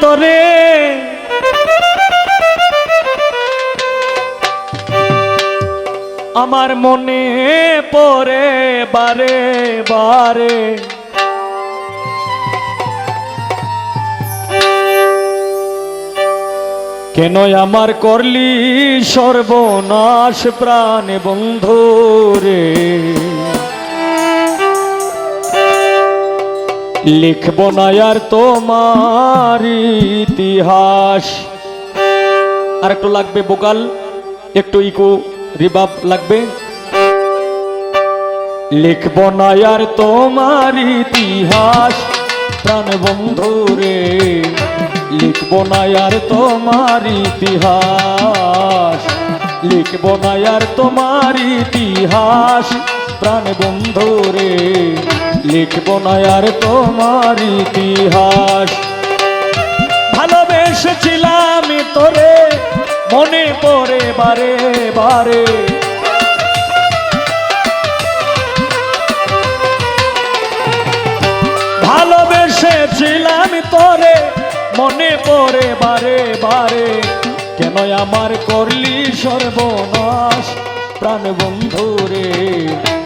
তোরে। আমার মনে পরে বারে বারে। কেন আমার করলি সর্বনাশ প্রাণ বন্ধু রে? লিখব না আর তোমার ইতিহাস। আর একটু লাগবে বোকাল, একটু ইকো রিবাব লাগবে। লিখব না আর তোমার ইতিহাস, প্রাণ বন্ধু রে। লিখব না আর তোমার ইতিহাস, লিখব না আর তোমার ইতিহাস, প্রাণ বন্ধু রে। লিখব না আর তোমার ইতিহাস। ভালোবেসেছিলাম তোরে, মনে পড়ে বারে বারে। ভালোবেসেছিলাম তোরে, মনে পড়ে বারে বারে। কেন আমার করলি সর্বনাশ প্রাণ বন্ধু রে?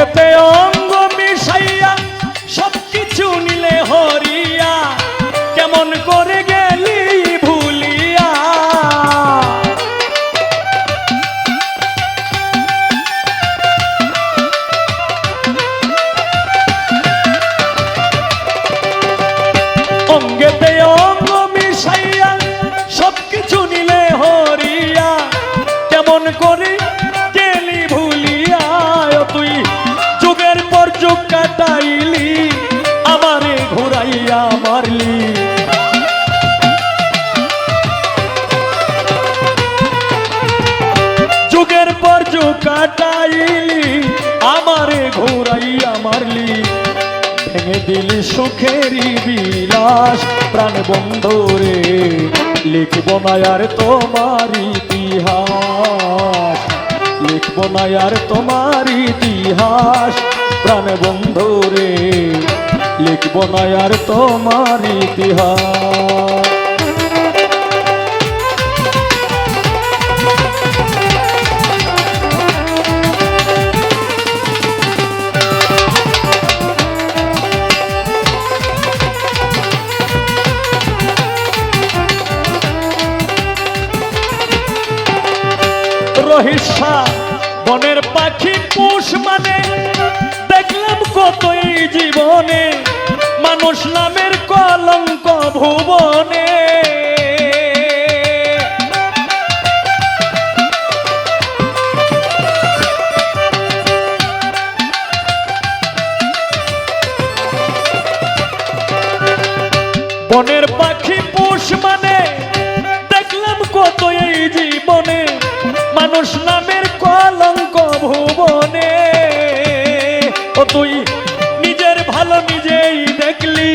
অঙ্গেতে অঙ্গ মিশাইয়া সব কিছু নিলে হরিয়া। কেমন করে যুগ কাটাইলি, আমারে ঘুরাইয়া মারলি। ভেঙে দিলি সুখেরই বিলাস, প্রাণ বন্ধরে লিখব না আর তোমার ইতিহাস। লিখব না আর তোমার ইতিহাস, প্রাণ বন্ধরে লিখব না আর তোমার ইতিহাস। বনের পাখি পুষ মানে। দেখলাম কতই জীবনে মানুষ নামের কলঙ্ক ভুবনে। বনের পাখি পুষ মানে। দেখলাম কত এই জীবনে মানুষ নামের তুই নিজের ভালো নিজেই দেখলি,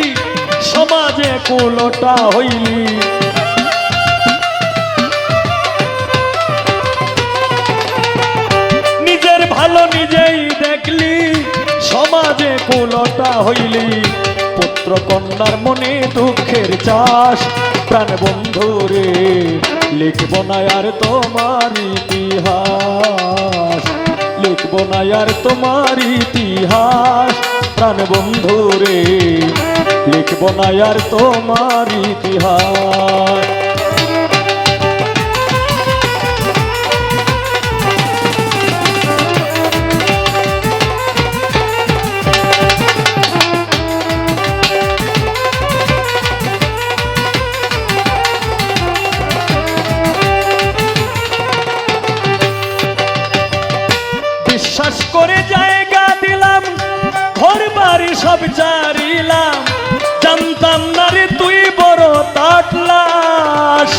সমাজে কুলোটা হইলি। নিজের ভালো নিজেই দেখলি, সমাজে কুলটা হইলি। পুত্র কন্যার মনে দুঃখের চাষ, প্রাণ বন্ধু রে, লিখব না আর তোমার ইতিহাস। লিখব না আর তোমার ইতিহাস। প্রাণ বন্ধু রে লিখব না আর তোমার ইতিহাস। লাশ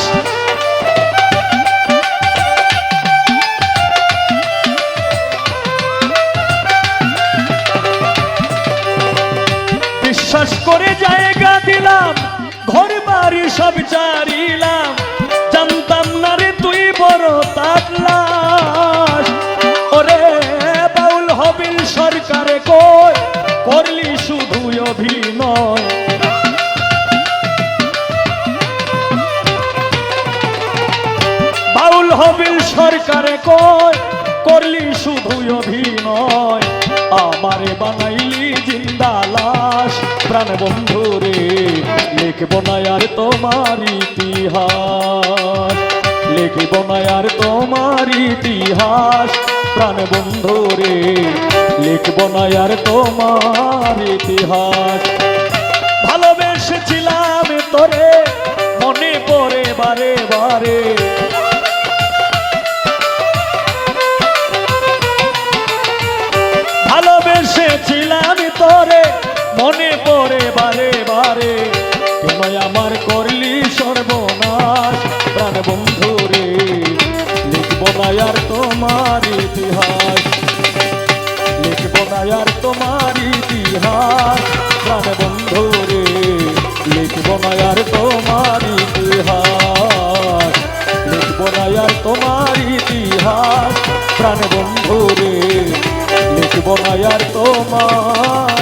বিশ্বাস করে জায়গা দিলাম ঘর বাড়ি সব চারিলাম। সরকারে কয়, করলি শুধু অভিনয়। আমারে বানাইলি জিন্দা লাশ। প্রাণ বন্ধু রে, লিখব না আর তোমার ইতিহাস। লিখব না আর তোমার ইতিহাস। প্রাণ বন্ধু রে, লিখব না আর তোমার ইতিহাস। ভালোবেসেছিলাম তোরে ভালোবেসেছিলাম তোরে, মনে পড়ে বারে বারে। কেন আমার করলি সর্বনাশ, প্রাণ বন্ধু রে। লিখব না আর তোমার ইতিহাস। লিখব না আর তোমার ইতিহাস, প্রাণ বন্ধু রে। লিখব না আর তোমার ইতিহাস। লিখব না আর তোমার ইতিহাস, প্রাণ বন্ধু রে। বনায়ার তোমার।